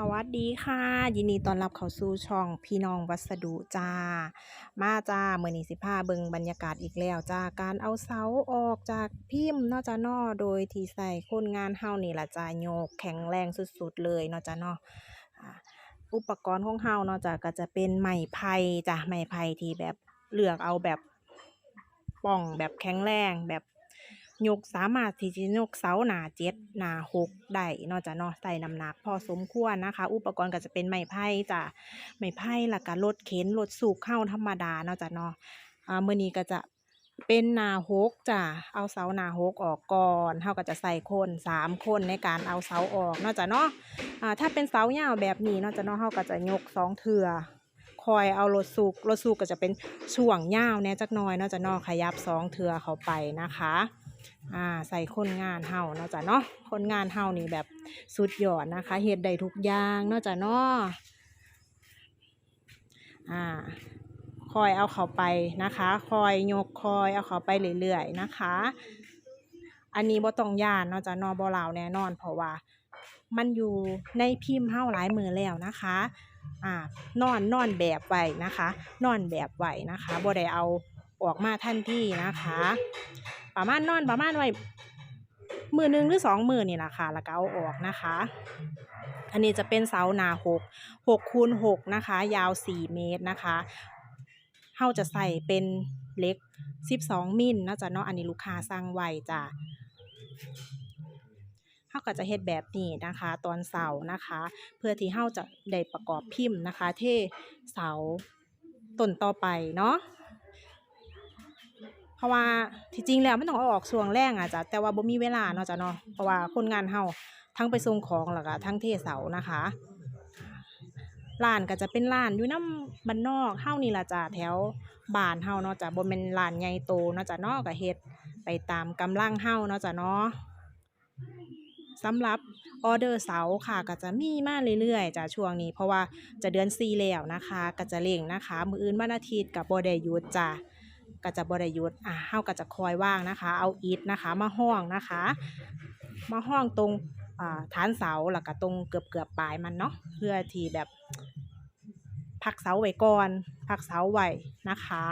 สวัสดีค่ะ ยินดีต้อนรับเข้าสู่ช่องพี่น้องวัสดุจ้า มาจ้าเมื้อนี้สิพาเบิงบรรยากาศอีกแล้วจ้าการเอาเสาออกจากพิมพ์นาะจ้านาะโดยที่ใส่คนงานเฮานี่ละจ้าโยกแข็งแรงสุดๆเลยนาะจ้านอ่าอุปกรณ์ของเฮาเนาะจ้าก็จะเป็นไม้ไผ่จ้าไม้ไผ่ที่แบบเลือกเอาแบบป่องแบบแข็งแรงแบบ ยกสามารถที่จะยกเสาหนาเจ็ดหนาหกได้นาะจ้าเนาะใส่น้ำหนักพอสมควรนะคะ อุปกรณ์ก็จะเป็นไม้ไผ่จ้าไม้ไผ่แล้วก็รถเข็นรถสูบเข้าธรรมดานาะจ้ะนาะอ่ามื้อนี้ก็จะเป็นหนาหกจ้ะ เอาเสาหนาหกออกก่อนเฮาก็จะใส่คนสามคนในการเอาเสาออกนาะจ้ะเนาะอ่าถ้าเป็นเสายาวแบบนี้นาะจ้ะเนาะเฮาก็จะยกสองเทื่อคอยเอารถสูบรถสูบก็จะเป็นช่วงยาวแน่จักน่อยเนาจะนาะขยับสองเทื่อเข้าไปนะคะ อ่าใส่คนงานเฮาเนาะจ้ะเนาะคนงานเฮานี่แบบสุดยอดนะคะเฮ็ดได้ทุกอย่างเนาะจ้ะเนาะอ่าคอยเอาเขาไปนะคะ คอยยกคอยเอาเขาไปเรื่อยๆนะคะ อันนี้บ่ต้องย่านเนาะจ้ะนอบ่ลาวแน่นอนเพราะว่ามันอยู่ในพิมพ์เฮาหลายมือแล้วนะคะอ่านอนนอนแบบไว้นะคะ นอนแบบไว้นะคะบ่ได้เอาออกมาทันทีนะคะ ประมาณนอนประมาณไว้มือหนึ่งหรือสองมือนี่แหละค่ะแล้วก็เอาออกนะคะ อันนี้จะเป็นเสาหนาหกหกคูณหกนะคะ ยาวสี่เมตรนะคะเฮาจะใส่เป็นเล็กสิบสองมิลนะจ๊ะเนาะอันนี้ลูกค้าสั่งไว้จ้ะเฮาก็จะเฮ็ดแบบนี้นะคะ ตอนเสานะคะ เพื่อที่เฮาจะได้ประกอบพิมพ์นะคะ เทเสาต้นต่อไปเนาะ เพราะว่าที่จริงแล้วมันต้องเอาออกช่วงแรงอะจ้ะแต่ว่าบ่มีเวลาเนาะจ้ะเนาะเพราะว่าคนงานเฮาทั้งไปส่งของแล้วก็ทั้งเทเสานะคะร้านก็จะเป็นร้านอยู่น้ำบ้านนอกเฮานี่ล่ะจ้ะแถวบ้านเฮาเนาะจ้ะบ่แม่นร้านใหญ่โตเนาะจ้ะเนาะก็เฮ็ดไปตามกำลังเฮาเนาะจ้ะเนาะสำหรับออเดอร์เสาค่ะก็จะมีมาเรื่อยๆจ้ะช่วงนี้ เพราะว่าจะเดือน4แล้วนะคะก็จะเร่งนะคะ มื้ออื่นวันอาทิตย์ก็บ่ได้หยุดจ้ะ ก็จะบ่ได้หยุดอะเฮาก็จะคอยว่างนะคะ เอาอิฐนะคะ มาห้องนะคะ มาห้องตรงอ่าฐานเสาแล้วก็ตรงเกือบเกือบปลายมันเนาะเพื่อที่แบบพักเสาไว้ก่อนพักเสาไว้นะคะ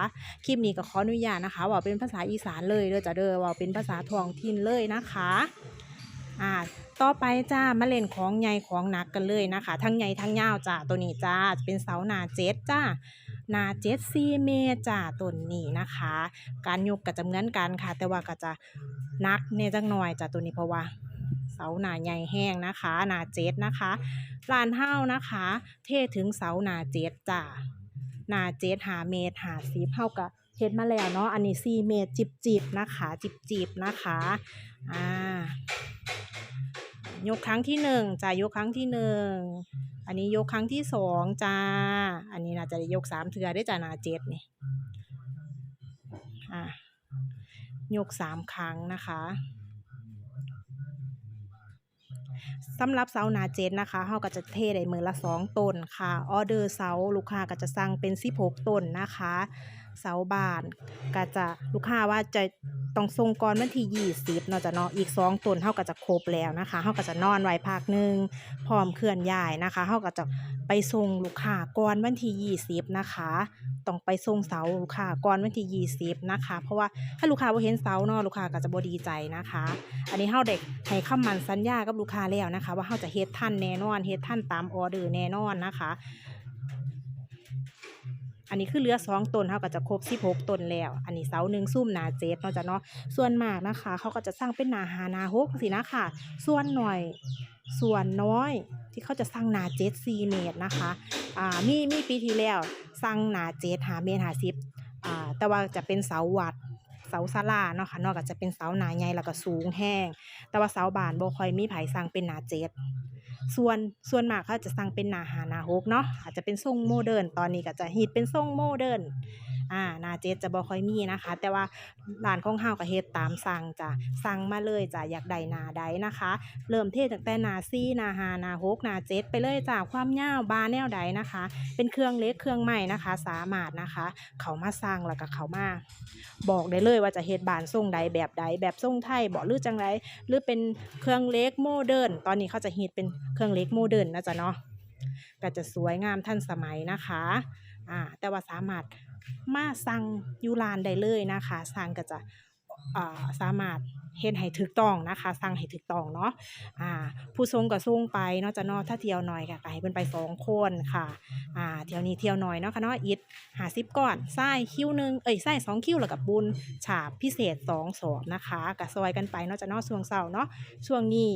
คลิปนี้ก็ขออนุญาตนะคะ ว่าเป็นภาษาอีสานเลยเด้อจ้ะเด้อว่าเป็นภาษาท้องถิ่นเลยนะคะอ่าต่อไปจ้ามาเล่นของใหญ่ของหนักกันเลยนะคะ ทั้งใหญ่ทั้งยาวจ้าตัวนี้จ้าเป็นเสาหนาเจ็ดจ้า นาเจ็ดซีเมตรจ้าต้นนี้นะคะ การยกก็จะเหมือนกันค่ะ แต่ว่าก็จะนักเนี่ยจังหน่อยจ้าตัวนี้เพราะว่าเสาหนาใหญ่แห้งนะคะ หนาเจ็ดนะคะลานเห้านะคะ เทถึงเสาหนาเจ็ดจ้ะหนาเจ็ดหาเมตรหาสิบเท่ากับเฮ็ดมาแล้วเนาะอันนี้สี่เมตรจิบจิบนะคะ จิบจิบนะคะอ่ายกครั้งที่หนึ่งจ้ะยกครั้งที่หนึ่ง อันนี้ยกครั้งที่สองจ้า อันนี้น่าจะได้ยกสามเทือได้จ้านาเจ็ดนี่อ่ายกสามครั้งนะคะสำหรับเสาหนาเจ็ดนะคะเขาก็จะเทได้มือละสองต้นค่ะ ออเดอร์เสาลูกค้าก็จะสั่งเป็นสิบหกต้นนะคะ เสาบานก็จะลูกค้าว่าจะต้องส่งก่อนวันที่ 20เนาะจะเนาะอีก 2ต้นเฮาก็จะครบแล้วนะคะเฮาก็จะนอนไว้พักหนึงพร้อมเคลื่อนย้ายนะคะเฮาก็จะไปส่งลูกค้าก่อนวันที่ 20 นะคะต้องไปส่งเสาลูกค้าก่อนวันที่ 20 นะคะ เพราะว่าถ้าลูกค้าบ่เห็นเสาเนาะลูกค้าก็จะบ่ดีใจนะคะ อันนี้เฮาได้ให้คำมั่นสัญญากับลูกค้าแล้วนะคะ ว่าเฮาจะเฮ็ดทันแน่นอนเฮ็ดทันตามออเดอร์แน่นอนนะคะ อันนี้คือเหลือสองต้นเฮาก็จะครบ16ต้นแล้ว อันนี้เสาหนึ่งซุ่มหนาเจ็ดเนาะจ้ะเนาะ ส่วนมากนะคะ เขาก็จะสร้างเป็นหนาหานาหกสินะค่ะ ส่วนหน่อย ส่วนน้อยที่เขาจะสร้างหนาเจ็ดสี่เมตรนะคะ อ่า มีมีปีที่แล้วสร้างหนาเจ็ดหาเมตรหาสิบอ่า แต่ว่าจะเป็นเสาวัดเสาศาลาเนาะค่ะนอกจากจะเป็นเสาหนาใหญ่แล้วก็สูงแห้ง แต่ว่าเสาบานบ่ค่อยมีไผสร้างเป็นหนาเจ็ด ส่วนส่วนมากเขาจะสร้างเป็นหนาหาหนาฮกเนาะอาจจะเป็นทรงโมเดิร์นตอนนี้ก็จะฮิตเป็นทรงโมเดิร์น อ่านาเจ็ดจะบ่ค่อยมีนะคะ แต่ว่าร้านของเฮาก็เฮ็ดตามสั่งจ้ะสั่งมาเลยจ้ะอยากได้นาใดนะคะ เริ่มเทตั้งแต่นาซี่นาหานาหกนาเจ็ดไปเลยจ้ะความยาวบานแนวใดนะคะ เป็นเครื่องเล็กเครื่องใหม่นะคะ สามารถนะคะ เขามาสร้างแล้วก็เขามาบอกได้เลยว่าจะเฮ็ดบานทรงใดแบบใดแบบทรงไทยบอกหรือจังไรหรือเป็นเครื่องเล็กโมเดิร์นตอนนี้เขาจะฮิตเป็นเครื่องเล็กโมเดิร์นนะจ๊ะเนาะก็จะสวยงามทันสมัยนะคะ อ่า แต่ว่าสามารถ มาสั่งยูรานได้เลยนะคะสั่งก็จะาสามารถเฮ็ดให้ถูกต้องนะคะสั่งให้ถูกต้องเนาะอ่าผู้ทรงก็ส่งไปเนาะจะเนาะถ้าเที่ยวหน่อยก็ให้เพิ่นไปสองคนค่ะอ่าเที่ยวนี้เที่ยวหน่อยเนาะค่ะเนาะอิด50ก้อนไส้คิ้วหนึ่งเอ้ยไส้สองคิ้วแล้วก็บุญฉาบพิเศษสองสอบนะคะก็ซอยกันไปเนาะจะเนาะช่วงเช้าเนาะช่วงนี้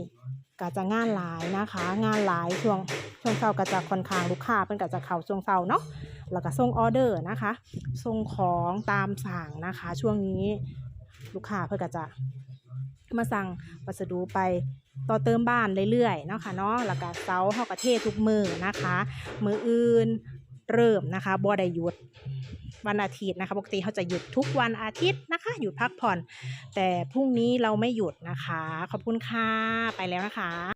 ก็จะงานหลายนะคะ งานหลายช่วงช่วงเช้าก็จะค่อนข้างลูกค้าเพิ่นก็จะเข้าช่วงเช้าเนาะแล้วก็ส่งออเดอร์นะคะส่งของตามสั่งนะคะ ช่วงนี้ลูกค้าเพิ่นก็จะมาสั่งวัสดุไปต่อเติมบ้านเรื่อยๆเนาะค่ะเนาะแล้วก็เสาเฮาก็เททุกมือนะคะ มืออื่นเริ่มนะคะบ่ได้หยุด วันอาทิตย์นะคะปกติเขาจะหยุดทุกวันอาทิตย์นะคะ หยุดพักผ่อน แต่พรุ่งนี้เราไม่หยุดนะคะ ขอบคุณค่ะ ไปแล้วนะคะ